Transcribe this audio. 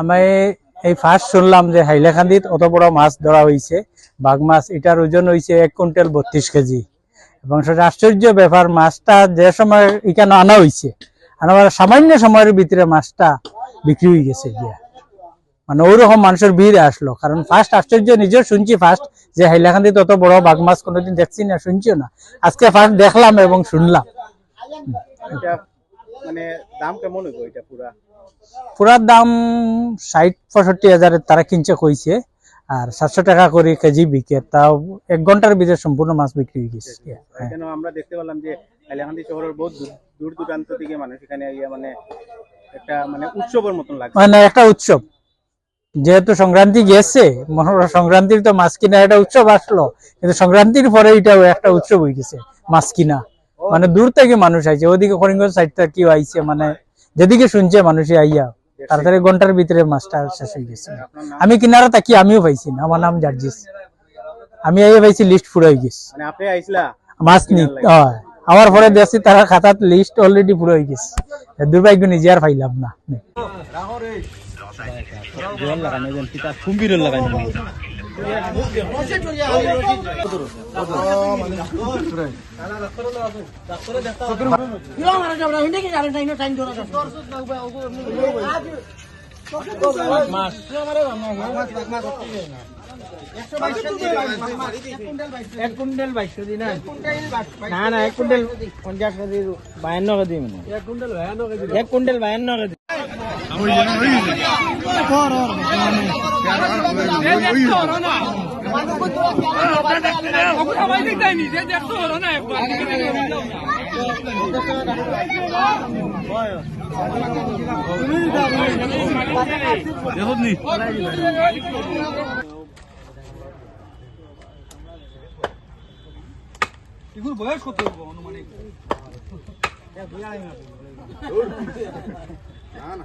আমি এই ফার্স্ট শুনলাম যে হাইলাকান্দিত অত বড় মাছ ধরা হয়েছে বাঘ মাছ, এটার ওজন হয়েছে এক কুইন্টাল বত্রিশ কেজি। এবং সেটা আশ্চর্য ব্যাপার, মাছটা যে সময় এখানে আনা হয়েছে আনার সামান্য সময়ের ভিতরে মাছটা বিক্রি হয়ে গেছে গিয়া। মানে ওইরকম মানুষের ভিড় আসলো, কারণ ফার্স্ট আশ্চর্য, নিজেও শুনছি ফার্স্ট যে হাইলাকান্দিত অত বড় বাঘ মাছ কোনোদিন দেখছি না, শুনছিও না। আজকে ফার্স্ট দেখলাম এবং শুনলাম। মানে দাম কেমন হইব এটা পুরা? পুরার দাম ষাট পঁয়ষট্টি হাজারের তারা কিনছে কইছে আর সাতশো টাকা করে কেজি বিকে তাও এক ঘণ্টার ভিতরে সম্পূর্ণ মাছ বিক্রি হয়ে গেছে। হ্যাঁ। আমরা দেখতে পেলাম যে হাইলাকান্দি শহরের বহুত দূর- দূর দূরান্ত থেকে মানুষ এখানে মানে একটা মানে উৎসবের মতন মানে একটা উৎসব। যেহেতু সংক্রান্তি গেছে মনে করো সংক্রান্তির তো মাছ কিনা একটা উৎসব আসলো কিন্তু সংক্রান্তির পরে এটাও একটা উৎসব হয়ে গেছে মাছ কিনা। মানে দূর থেকে মানুষ আইছে ওদিকে করিমগঞ্জ সাইড থেকে কেউ আইছে মানে যেদিকে শুনছে মানুষই আইয়া তাড়াতাড়ি ঘণ্টার ভিতরে মাছটা শেষ হয়ে গেছে। আমি কিনারা তাকি আমিও পাইছি না আমার নাম জার্জিস। আমি আইয়া পাইছি লিস্ট পুরো হয়ে গেছে। মানে মাছ নি হয়। আমার পরে দেখছি তারা খাতাত লিস্ট অলরেডি পুরো হয়ে গেছে। দুর্ভাগ্য নিজে আর পাইলাম না। এক কুইন্টাল বাইশশো দিন না। না এক কুইন্টাল পঞ্চাশ কেজি। বায়ান্ন কেজি মানে এক কুইন্টাল বায়ান্ন কেজি এক কুইন্টাল বায়ান্ন কেজি আমি আমার আমার মনে হয় ত্রিশ চল্লিশ বছর ইমান- হ্যাঁ? চল্লিশ পঞ্চাশ কেজি কেজি কওক কিতা না